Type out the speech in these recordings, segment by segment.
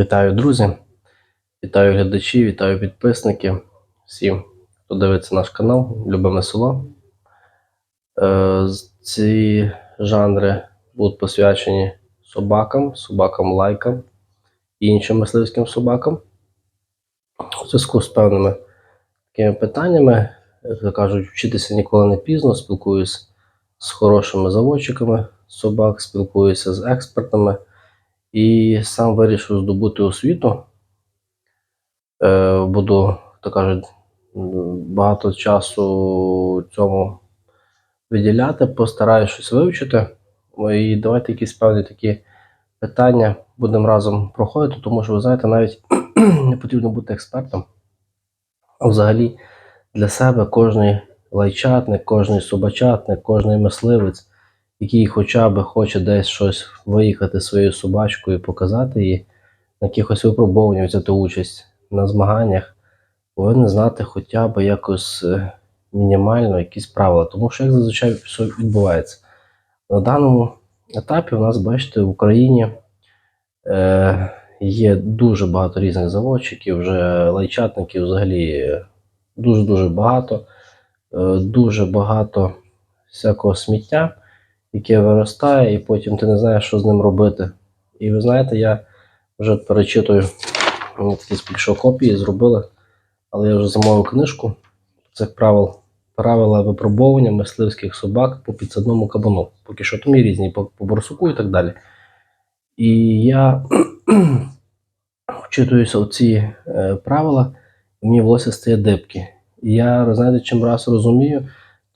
Вітаю, друзі! Вітаю глядачі, вітаю підписники. Всім, хто дивиться наш канал, любиме село. Е, ці жанри будуть посвячені собакам, собакам-лайкам і іншим мисливським собакам. У зв'язку з певними такими питаннями, як кажуть, вчитися ніколи не пізно, спілкуюся з хорошими заводчиками собак, спілкуюся з експертами і сам вирішив здобути освіту. Е, буду, так кажуть, багато часу цьому виділяти, постараюсь щось вивчити. І давайте якісь певні такі питання будемо разом проходити, тому що ви знаєте, навіть не потрібно бути експертом. А взагалі для себе кожний лайчатник, кожний собачатник, кожний мисливець, який хоча б хоче десь щось виїхати своєю собачкою, показати її, на якихось випробуваннях взяти участь на змаганнях, повинен знати хоча б якось е, мінімально якісь правила. Тому що як зазвичай все відбувається. На даному етапі у нас, бачите, в Україні е, є дуже багато різних заводчиків, вже лайчатників взагалі дуже-дуже багато, е, дуже багато всякого сміття, яке виростає, і потім ти не знаєш, що з ним робити. І ви знаєте, я вже перечитую мені такі спільшо копії зробили, але я вже замовив книжку цих правил. Правила випробовування мисливських собак по підсадному кабану. Поки що там є різні по, по борсуку і так далі. І я вчитуюся у ці е, правила, і мені волосся стає дибки. І я, знаєте, чим раз розумію,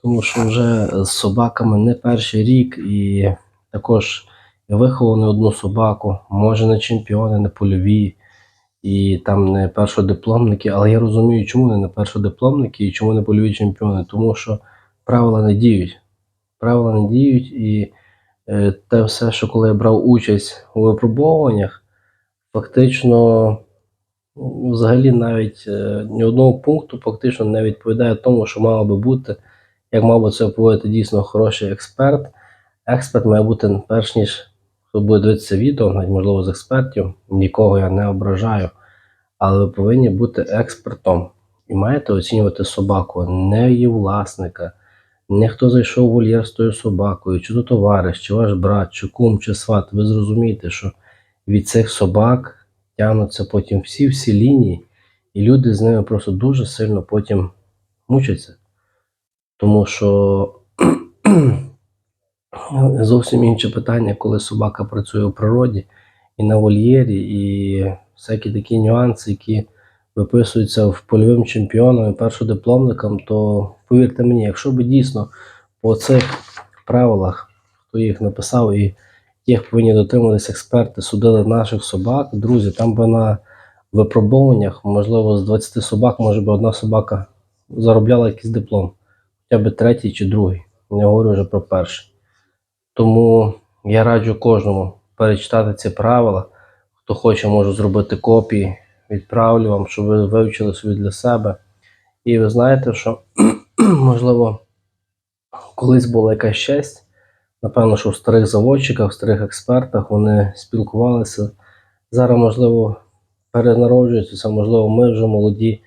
тому що вже з собаками не перший рік, і також я виховав не одну собаку, може не чемпіони, не польові, і там не першодипломники, але я розумію, чому не першодипломники і чому не польові чемпіони, тому що правила не діють. Правила не діють, і е, те все, що коли я брав участь у випробовуваннях, фактично ну, взагалі навіть е, ні одного пункту фактично не відповідає тому, що мало би бути, як би це поводити дійсно хороший експерт. Експерт має бути перш ніж хто буде дивитися відео, навіть можливо з експертів, нікого я не ображаю, але ви повинні бути експертом і маєте оцінювати собаку, не її власника, не хто зайшов в вольєр з тою собакою, чи то товариш, чи ваш брат, чи кум, чи сват. Ви зрозумієте, що від цих собак тягнуться потім всі-всі лінії, і люди з ними просто дуже сильно потім мучаться. Тому що зовсім інше питання, коли собака працює у природі і на вольєрі, і всякі такі нюанси, які виписуються в польовим чемпіонам і першодипломникам, то повірте мені, якщо б дійсно по цих правилах, хто їх написав і їх повинні дотримуватися експерти, судили наших собак, друзі, там би на випробуваннях, можливо, з 20 собак, може би одна собака заробляла якийсь диплом, хоча б третій чи другий. Не говорю вже про перший. Тому я раджу кожному перечитати ці правила. Хто хоче, можу зробити копії, відправлю вам, щоб ви вивчили собі для себе. І ви знаєте, що можливо колись була якась честь. Напевно, що в старих заводчиках, в старих експертах вони спілкувалися. Зараз, можливо, перенароджуються, можливо, ми вже молоді,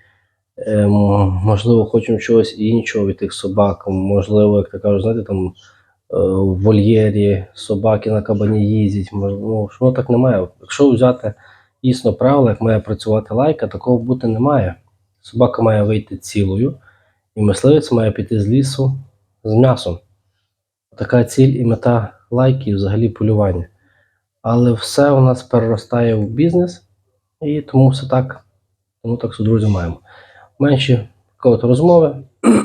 можливо, хочемо чогось іншого від тих собак. Можливо, як то кажуть, знаєте, там е, в вольєрі собаки на кабані їздять. Мож- Ну, що так немає. Якщо взяти дійсно правила, як має працювати лайка, такого бути не має. Собака має вийти цілою, і мисливець має піти з лісу з м'ясом. Така ціль і мета лайки і взагалі полювання. Але все у нас переростає в бізнес, і тому все так, тому так друзі, маємо. Менші такої розмови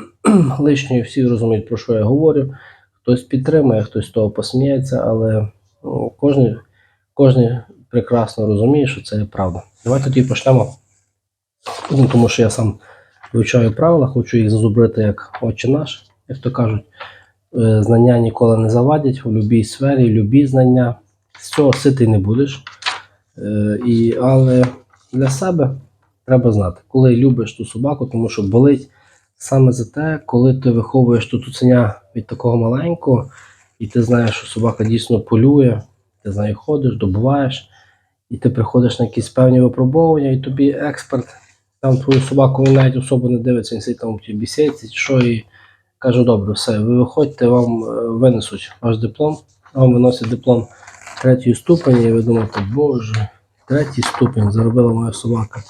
лишньої, всі розуміють, про що я говорю. Хтось підтримує, хтось з того посміється, але ну, кожен, кожен прекрасно розуміє, що це є правда. Давайте тоді почнемо. Ну, тому що я сам вивчаю правила, хочу їх зазубрити як отче наш, як то кажуть. Е, Знання ніколи не завадять у будь-якій сфері, любі знання. З цього ситий не будеш. Е, І, але для себе треба знати, коли любиш ту собаку, тому що болить саме за те, коли ти виховуєш ту цуценя від такого маленького, і ти знаєш, що собака дійсно полює, ти з нею ходиш, добуваєш. і ти приходиш на якісь певні випробовування, і тобі експерт, там твою собаку він навіть особо не дивиться, він сидить там в тій бісідці, чи що, і каже, добре, все, ви виходьте, вам е, винесуть ваш диплом, вам виносять диплом третьої ступені, і ви думаєте, боже, третій ступень заробила моя собака.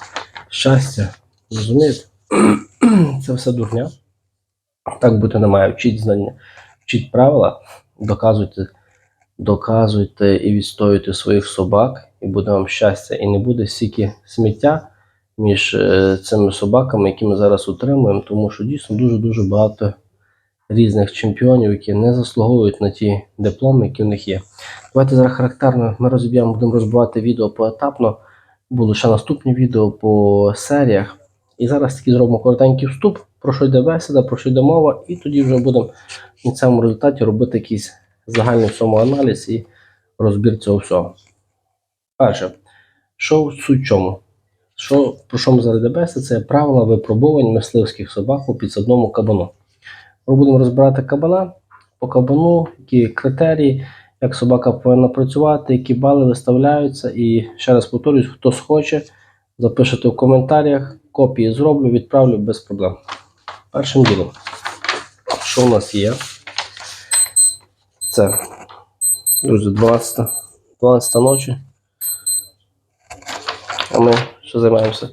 Щастя, розумієте? Це все дурня. Так бути не має. Вчіть знання, вчіть правила, доказуйте, доказуйте і відстоюйте своїх собак, і буде вам щастя. І не буде стільки сміття між е, цими собаками, які ми зараз утримуємо, тому що дійсно дуже-дуже багато різних чемпіонів, які не заслуговують на ті дипломи, які в них є. Давайте зараз характерно ми розіб'ємо, будемо розбивати відео поетапно. Будуть ще наступні відео по серіях. І зараз таки зробимо коротенький вступ, про що йде бесіда, про що йде мова, і тоді вже будемо в кінцевому результаті робити якийсь загальний самоаналіз і розбір цього всього. Перше, що суть чому? Що, про що ми зараз йде бесіда? Це правила випробувань мисливських собак у підсадному кабану. Ми будемо розбирати кабана по кабану, які критерії, як собака повинна працювати, які бали виставляються. І ще раз повторюсь, хто схоче, запишете в коментарях, копії зроблю, відправлю без проблем. Першим ділом, що у нас є? Це, друзі, 12, 12 ночі. А ми ще займаємося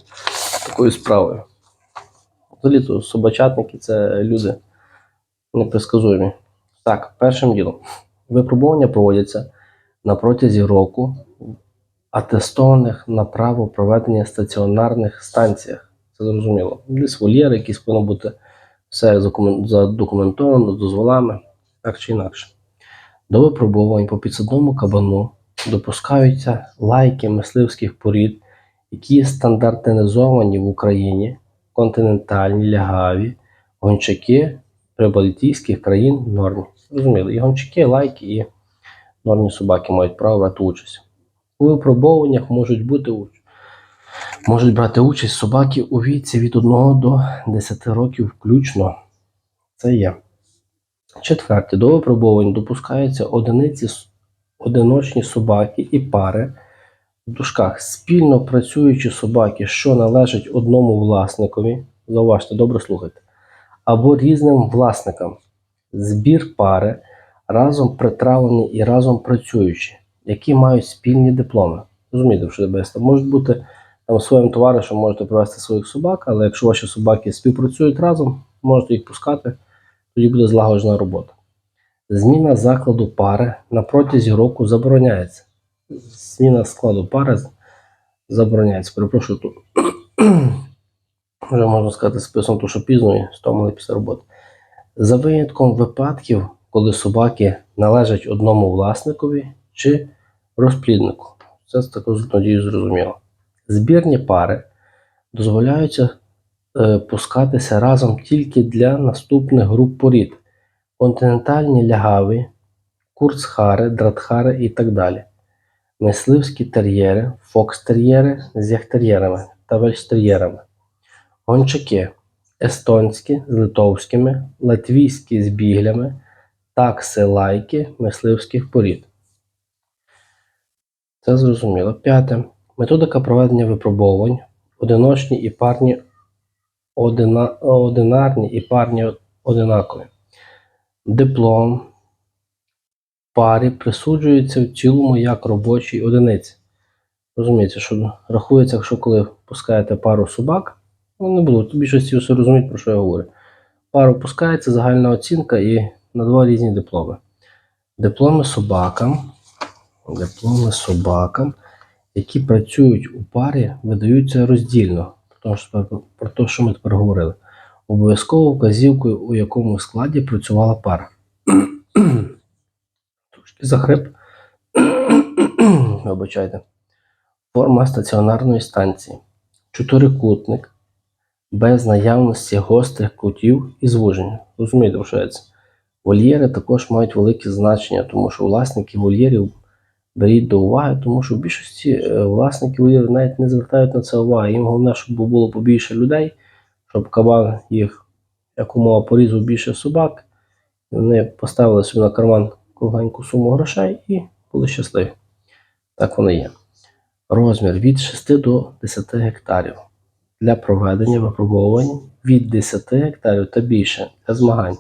такою справою. Взагалі то собачатники це люди непредсказуємі. Так, першим ділом. Випробування проводяться на протязі року атестованих на право проведення стаціонарних станціях. Це зрозуміло. Десь вольєри, якісь повинно бути все задокументовано, дозволами, так чи інакше. До випробувань по підсадному кабану допускаються лайки мисливських порід, які стандартизовані в Україні, континентальні, лягаві, гончаки прибалтійських країн нормі. Зрозуміло, і гончаки, лайки, і нормні собаки мають право брати участь. У випробовуваннях можуть бути можуть брати участь собаки у віці від 1 до 10 років включно. Це є. Четверте, до випробувань допускаються одиниці одиночні собаки і пари в дужках спільно працюючі собаки, що належать одному власникові. Зауважте, добре слухайте. Або різним власникам. Збір пари разом притравлені і разом працюючі, які мають спільні дипломи. Розумієте, що це Можуть бути там своїм товаришем можете привезти своїх собак, але якщо ваші собаки співпрацюють разом, можете їх пускати, тоді буде злагоджена робота. Зміна закладу пари на протязі року забороняється. Зміна складу пари забороняється. Перепрошую тут. Вже можна сказати списом, то що пізно і стомили після роботи. За винятком випадків, коли собаки належать одному власникові чи розпліднику. Це також надію зрозуміло. Збірні пари дозволяються е, пускатися разом тільки для наступних груп порід: континентальні лягаві, курцхари, дратхари і так далі. Мисливські тер'єри, фокстер'єри з яхтер'єрами та вельштер'єрами. Гончаки естонські з литовськими, латвійські з біглями, такси лайки мисливських порід. Це зрозуміло. П'яте. Методика проведення випробовувань. Одиночні і парні одина, одинарні і парні одинакові. Диплом парі присуджується в цілому як робочій одиниці. Розумієте, що рахується, якщо коли пускаєте пару собак, не було, то більшості все розуміють, про що я говорю. Пару пускається, загальна оцінка і на два різні дипломи. Дипломи собакам, дипломи собакам, які працюють у парі, видаються роздільно. Про те, що ми тепер говорили. Обов'язково вказівкою, у якому складі працювала пара. Трошки захрип. Вибачайте. Форма стаціонарної станції. Чотирикутник без наявності гострих кутів і звуження. Розумієте, що йдеться? Вольєри також мають велике значення, тому що власники вольєрів беріть до уваги, тому що в більшості е, власників вольєрів навіть не звертають на це уваги. Їм головне, щоб було побільше людей, щоб кабан їх якомога порізав більше собак. Вони поставили собі на карман кругленьку суму грошей і були щасливі. Так воно є. Розмір від 6 до 10 гектарів. Для проведення випробувань від 10 гектарів та більше для змагань.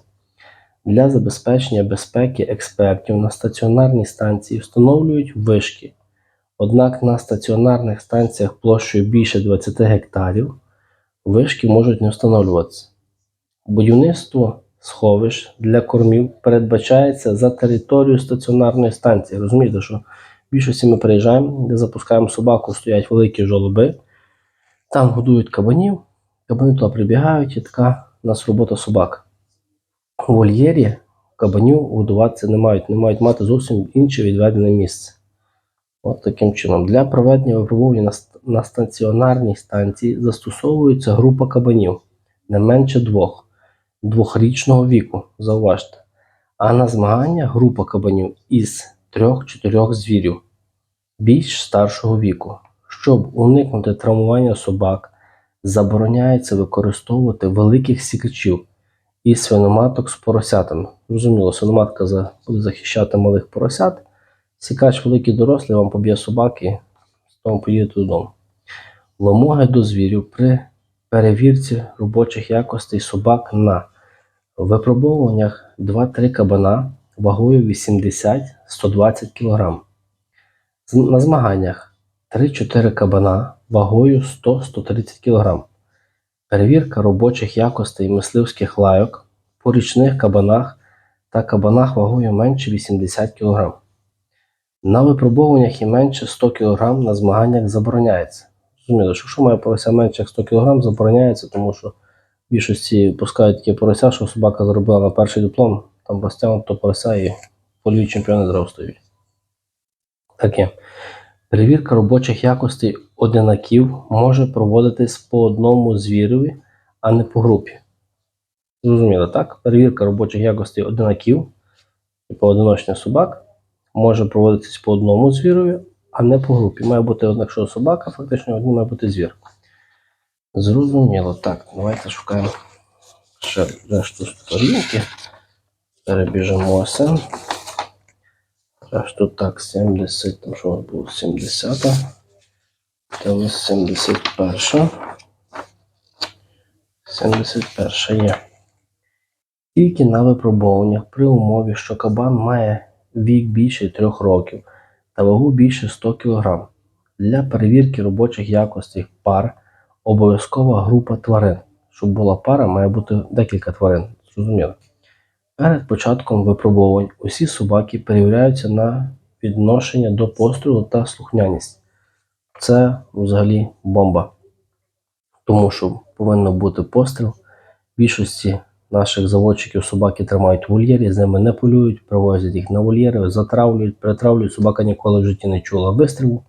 Для забезпечення безпеки експертів на стаціонарній станції встановлюють вишки. Однак на стаціонарних станціях площею більше 20 гектарів вишки можуть не встановлюватися. Будівництво сховищ для кормів передбачається за територією стаціонарної станції. Розумієте, що в більшості ми приїжджаємо, де запускаємо собаку, стоять великі жолоби, там годують кабанів, кабани туди прибігають, і така у нас робота собак. У вольєрі кабанів годуватися не мають, не мають мати зовсім інше відведене місце. От таким чином. Для проведення випробування на, ст- на стаціонарній станції застосовується група кабанів не менше двох, двохрічного віку, зауважте. А на змагання група кабанів із трьох-чотирьох звірів більш старшого віку. Щоб уникнути травмування собак, забороняється використовувати великих сікачів і свиноматок з поросятами. Зрозуміло, свиноматка буде захищати малих поросят. Сікач великий дорослий вам поб'є собаки, з того поїдете додому. Вимоги до звірів при перевірці робочих якостей собак на випробовуваннях 2-3 кабана вагою 80-120 кг. На змаганнях 3-4 кабана вагою 100-130 кг. Перевірка робочих якостей мисливських лайок по річних кабанах та кабанах вагою менше 80 кг. На випробовуваннях і менше 100 кг на змаганнях забороняється. Зрозуміло, що якщо має порося менше як 100 кг, забороняється, тому що більшості пускають такі порося, що собака зробила на перший диплом, там розтягнуто порося і полюють чемпіони зразу стають. Таке. Перевірка робочих якостей одинаків може проводитись по одному звірові, а не по групі. Зрозуміло, так? Перевірка робочих якостей одинаків і поодиночних собак може проводитись по одному звірові, а не по групі. Має бути, якщо собака, фактично один має бути звір. Зрозуміло. Так, давайте шукаємо ще решту сторінки. Перебіжимося. Решту так, 70, там що у нас було 70. Це у нас 71. 71 є. Тільки на випробуваннях при умові, що кабан має вік більше 3 років та вагу більше 100 кг. Для перевірки робочих якостей пар обов'язкова група тварин. Щоб була пара, має бути декілька тварин. Зрозуміло. Перед початком випробувань усі собаки перевіряються на відношення до пострілу та слухняність. Це взагалі бомба. Тому що повинен бути постріл. Більшості наших заводчиків собаки тримають в вольєрі, з ними не полюють, привозять їх на вольєри, затравлюють, притравлюють. Собака ніколи в житті не чула вистрілу.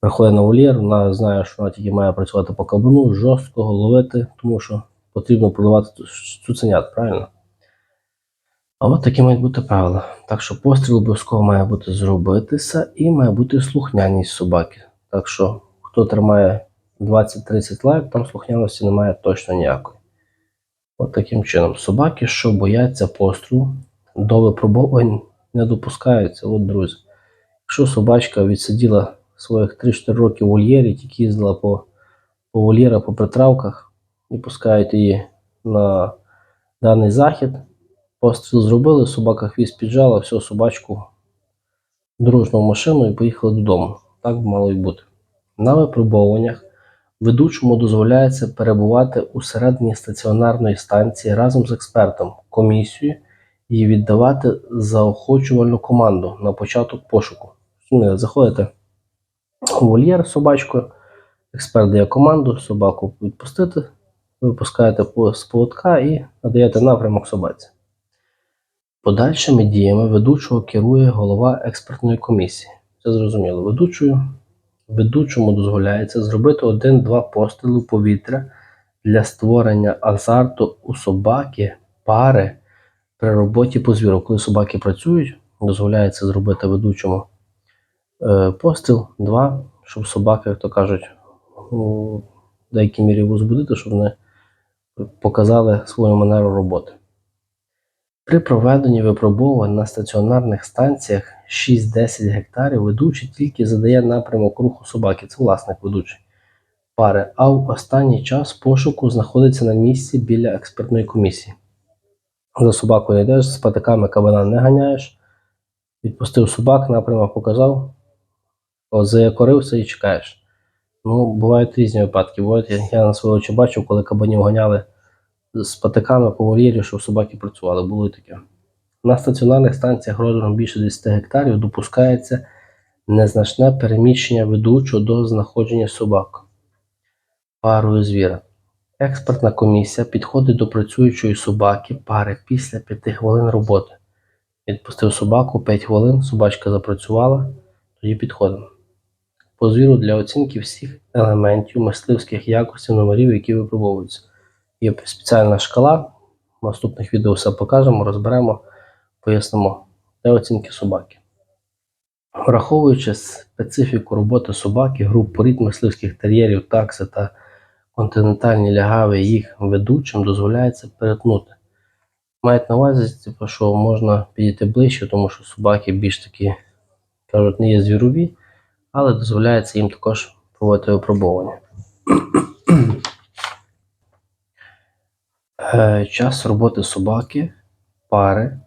Приходить на вольєр, вона знає, що вона тільки має працювати по кабану, жорсткого ловити, тому що потрібно продавати цуценят, правильно? А от такі мають бути правила. Так що постріл обов'язково має бути зробитися і має бути слухняність собаки. Так що, хто тримає 20-30 лайк, там слухняності немає точно ніякої. От таким чином. Собаки, що бояться пострілу, до випробувань не допускаються. От, друзі. Якщо собачка відсиділа своїх 3-4 роки в вольєрі, тільки їздила по, по вольєрах, по притравках і пускають її на даний захід, Постріл зробили, собака хвіст піджала, все, собачку дружно в машину і поїхали додому. Так мало й бути. На випробуваннях ведучому дозволяється перебувати у середині стаціонарної станції разом з експертом, комісією і віддавати заохочувальну команду на початок пошуку. Заходите у вольєр собачкою, експерт дає команду, собаку відпустити, випускаєте з поводка і надаєте напрямок собаці. Подальшими діями ведучого керує голова експертної комісії. Це зрозуміло. Ведучою, ведучому дозволяється зробити один-два постріли повітря для створення азарту у собаки, пари при роботі по звіру. Коли собаки працюють, дозволяється зробити ведучому е, постріл, два, щоб собаки, як то кажуть, у деякій мірі возбудити, щоб вони показали свою манеру роботи. При проведенні випробувань на стаціонарних станціях 6-10 гектарів ведучий тільки задає напрямок руху собаки, це власник ведучий пари, а в останній час пошуку знаходиться на місці біля експертної комісії. За собакою йдеш, з патиками кабана не ганяєш, відпустив собак, напрямок показав, заякорився і чекаєш. Ну, бувають різні випадки. Бувають, я, на свої очі бачив, коли кабанів ганяли з патиками по вольєрі, що собаки працювали, було і таке. На стаціонарних станціях розміром більше 10 гектарів допускається незначне переміщення ведучого до знаходження собак парою звіра. Експертна комісія підходить до працюючої собаки пари після 5 хвилин роботи. Відпустив собаку 5 хвилин, собачка запрацювала, тоді підходимо. По звіру для оцінки всіх елементів мисливських якостей номерів, які випробовуються. Є спеціальна шкала. В наступних відео все покажемо, розберемо, пояснимо для оцінки собаки. Враховуючи специфіку роботи собаки, груп порід мисливських тер'єрів, такси та континентальні лягави їх ведучим дозволяється перетнути. Мають на увазі, типу, що можна підійти ближче, тому що собаки більш такі, кажуть, не є звірові, але дозволяється їм також проводити випробування. Е, Час роботи собаки, пари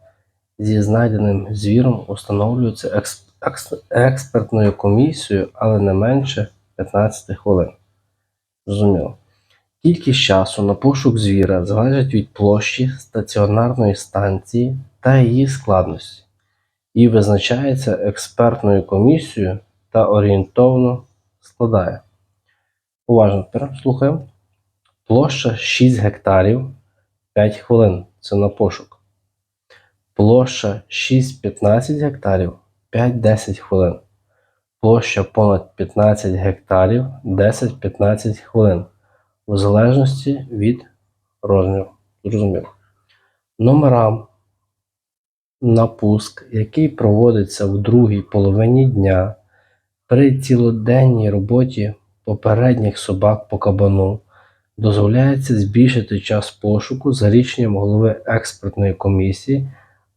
зі знайденим звіром екс- експертною комісією, але не менше 15 хвилин. Зрозуміло. Кількість часу на пошук звіра залежить від площі стаціонарної станції та її складності і визначається експертною комісією та орієнтовно складає. Уважно тепер слухаємо. Площа 6 гектарів 5 хвилин. Це на пошук. Площа 6-15 гектарів 5-10 хвилин. Площа понад 15 гектарів 10-15 хвилин. В залежності від розміру. Зрозуміло. Номерам на пуск, який проводиться в другій половині дня при цілоденній роботі попередніх собак по кабану, дозволяється збільшити час пошуку за рішенням голови експертної комісії,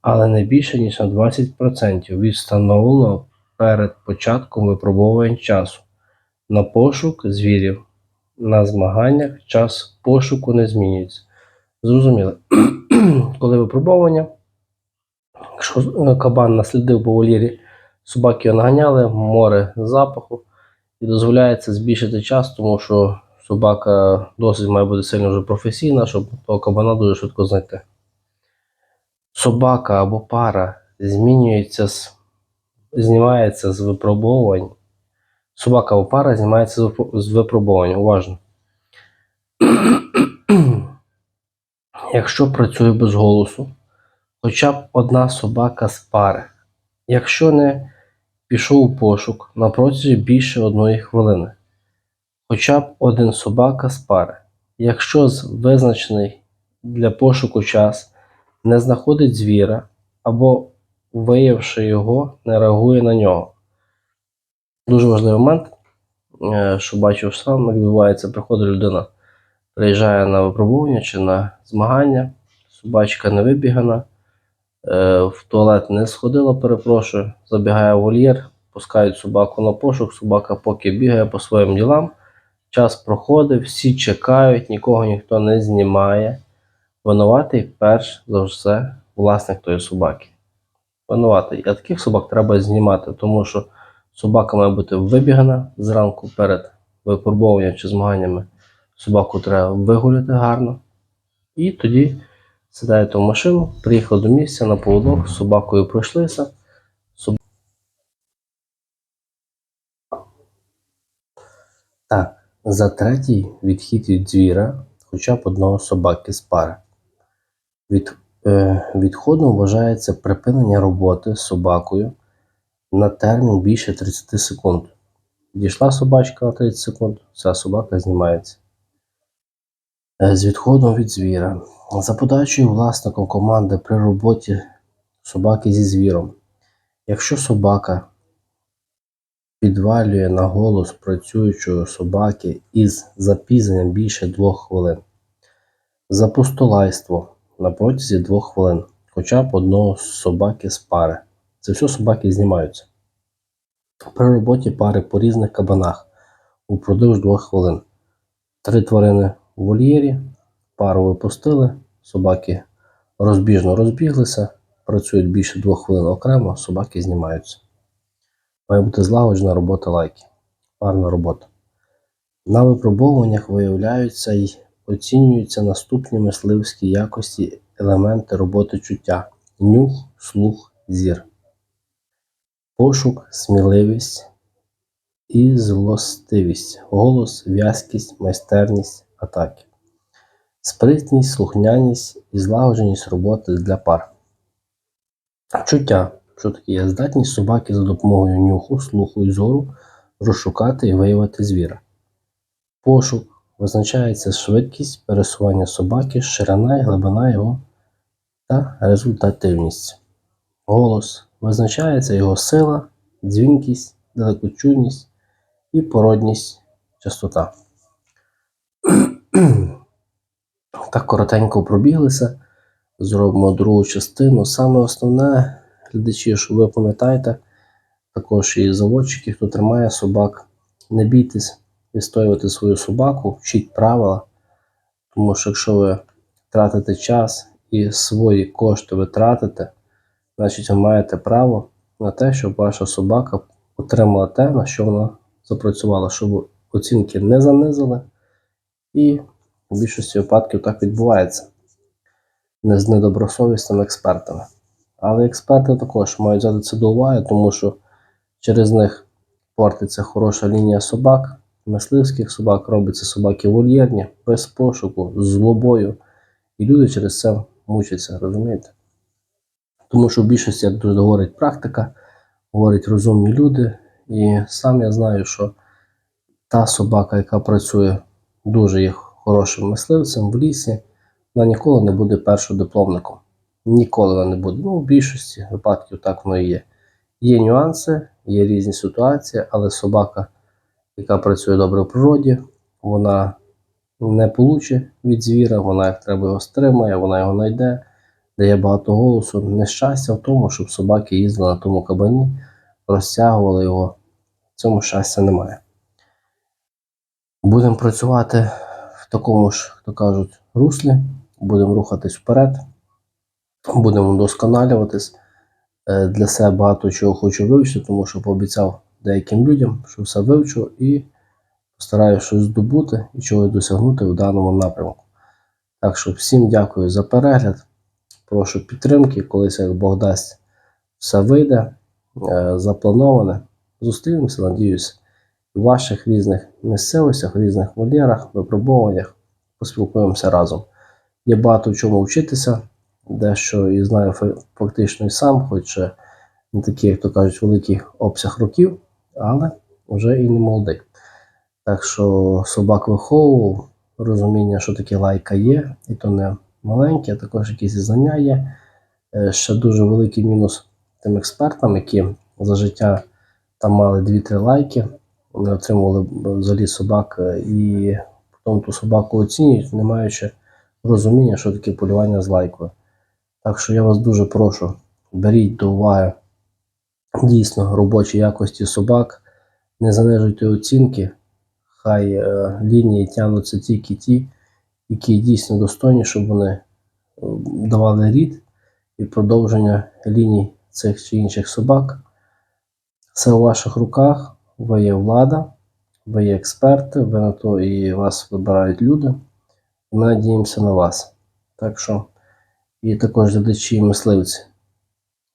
але не більше ніж на 20% від встановленого перед початком випробувань часу на пошук звірів. На змаганнях час пошуку не змінюється. Зрозуміло. Коли випробування, якщо кабан наслідив по вольєрі, собаки його наганяли, море запаху, і дозволяється збільшити час, тому що собака досить має бути сильно вже професійна, щоб того кабана дуже швидко знайти. Собака або пара змінюється з, знімається з випробувань. Собака або пара знімається з випро- випробувань. Уважно. Якщо працює без голосу, хоча б одна собака з пари. Якщо не пішов у пошук на протязі більше одної хвилини, хоча б один собака з пари. Якщо з визначений для пошуку час не знаходить звіра або, виявивши його, не реагує на нього. Дуже важливий момент, е, що бачив сам, як відбувається, приходить людина, приїжджає на випробування чи на змагання, собачка не вибігана, е, в туалет не сходила, перепрошую, забігає в вольєр, пускають собаку на пошук, собака поки бігає по своїм ділам, час проходить, всі чекають, нікого ніхто не знімає. Винуватий перш за все власник тої собаки. Винуватий. А таких собак треба знімати, тому що собака має бути вибігана зранку перед випробуванням чи змаганнями. Собаку треба вигуляти гарно. І тоді сідаєте в машину, приїхали до місця на поводок, з собакою пройшлися. Соб- Так, за третій відхід від звіра хоча б одного собаки з пари. Від, е, відходом вважається припинення роботи з собакою на термін більше 30 секунд. Дійшла собачка на 30 секунд, ця собака знімається. Е, З відходом від звіра. За подачею власником команди при роботі собаки зі звіром. Якщо собака підвалює на голос працюючої собаки із запізненням більше 2 хвилин. За пустолайство на протязі 2 хвилин. хоча б одного собаки з пари. Це все собаки знімаються. При роботі пари по різних кабанах упродовж двох хвилин. Три тварини в вольєрі, пару випустили, собаки розбіжно розбіглися, працюють більше двох хвилин окремо, собаки знімаються. Має бути злагоджена робота лайки, парна робота. На випробовуваннях виявляються й оцінюються наступні мисливські якості елементи роботи чуття: нюх, слух, зір, пошук, сміливість і злостивість, голос, в'язкість, майстерність, атаки, спритність, слухняність і злагодженість роботи для пар. Чуття, що таке є здатність собаки за допомогою нюху, слуху і зору розшукати і виявити звіра. Пошук визначається швидкість пересування собаки, ширина і глибина його та результативність. Голос визначається його сила, дзвінкість, далекочутність і породність, частота. Так коротенько пробіглися. Зробимо другу частину. Саме основне, глядачі, що ви пам'ятаєте, також і заводчики, хто тримає собак, не бійтесь відстоювати свою собаку, вчіть правила. Тому що якщо ви тратите час і свої кошти ви тратите, значить ви маєте право на те, щоб ваша собака отримала те, на що вона запрацювала, щоб оцінки не занизили. І в більшості випадків так відбувається не з недобросовісними експертами. Але експерти також мають взяти це до уваги, тому що через них портиться хороша лінія собак, мисливських собак, робиться собаки вольєрні, без пошуку, злобою. І люди через це мучаться, розумієте? Тому що в більшості, як дуже говорить практика, говорять розумні люди. І сам я знаю, що та собака, яка працює дуже є хорошим мисливцем в лісі, вона ніколи не буде першодипломником. Ніколи вона не буде. Ну, в більшості випадків так воно і є. Є нюанси, є різні ситуації, але собака, яка працює добре в природі, вона не получить від звіра, вона як треба його стримає, вона його знайде, дає багато голосу. Нещастя в тому, щоб собаки їздили на тому кабані, розтягували його. В цьому щастя немає. Будемо працювати в такому ж, як то кажуть, руслі, будемо рухатись вперед, будемо вдосконалюватись. Е, Для себе багато чого хочу вивчити, тому що пообіцяв деяким людям, що все вивчу і постараюся щось здобути і чогось досягнути в даному напрямку. Так що всім дякую за перегляд. Прошу підтримки, колись, як Бог дасть, все вийде, е, заплановане. Зустрінемося, надіюсь, в ваших різних місцевостях, в різних вольєрах, випробуваннях. Поспілкуємося разом. Є багато в чому вчитися, дещо і знаю фактично і сам, хоч е, не такий, як то кажуть, великий обсяг років, але вже і не молодий. Так що собак виховував, розуміння, що таке лайка є, і то не маленьке, а також якісь знання є. Е, Ще дуже великий мінус тим експертам, які за життя там мали 2-3 лайки, вони отримували взагалі собак е, і потім ту собаку оцінюють, не маючи розуміння, що таке полювання з лайкою. Так що я вас дуже прошу, беріть до уваги дійсно робочі якості собак, не занижуйте оцінки, хай е, лінії тягнуться тільки ті, які дійсно достойні, щоб вони е, давали рід і продовження ліній цих чи інших собак. Все у ваших руках, ви є влада, ви є експерти, ви на то і вас вибирають люди. Ми надіємося на вас. Так що, і також глядачі і мисливці.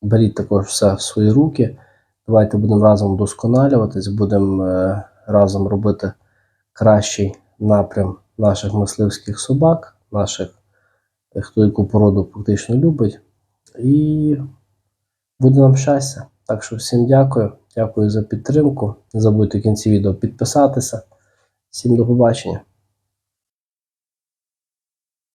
Беріть також все в свої руки. Давайте будемо разом вдосконалюватись, будемо е, разом робити кращий напрям наших мисливських собак, наших, хто яку породу фактично любить. І буде нам щастя. Так що всім дякую. Дякую за підтримку. Не забудьте в кінці відео підписатися. Всім до побачення.